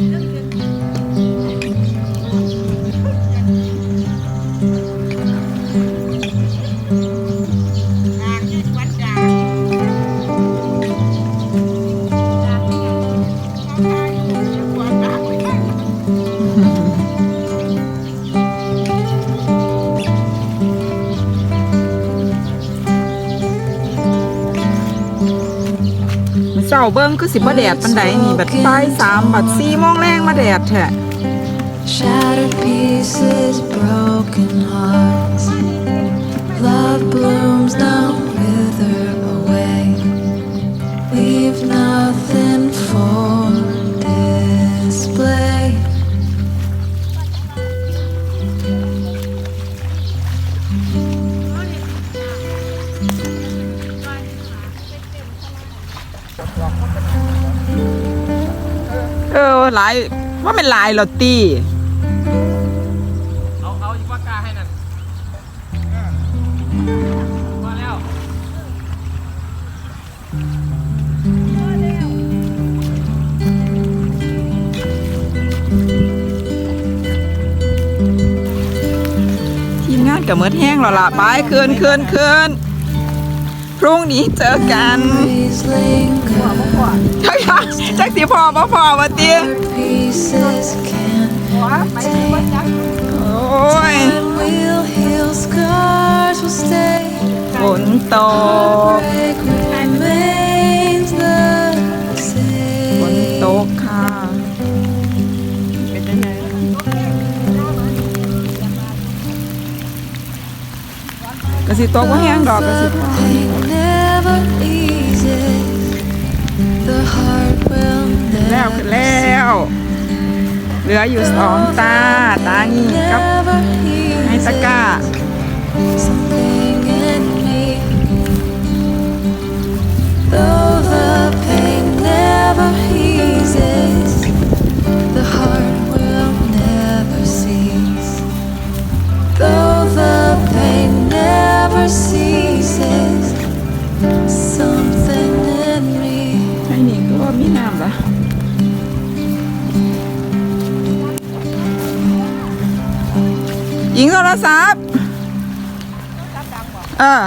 Thank. เจ้าเบิ้งคือสิบ่แดดปันใดนี่บัดบ่ายสามบัดสี่โมงแรงมาแดดแท้ Shattered pieces, broken hearts. Love blooms now wither away. Leave nothing for display. เออหลายว่าเป็นหลายเหรอตีเอาเอาอีกปากกาให้นั่นมาแล้วทีมงานกับเมิดแห้งแล้วล่ะไปคืนคืนคืน พรุ่งนี้เจอกันจักจักจักสีพอบอพอบ่เตี้ยโอ้ยฝนตกฝนตกค่ะกระสีตกว่าแห้งดอกกระสี never eases. The heart will แล้วขึ้น never แล้ว เหลืออยู่สองตา นะ หญิงโทรศัพท์เออ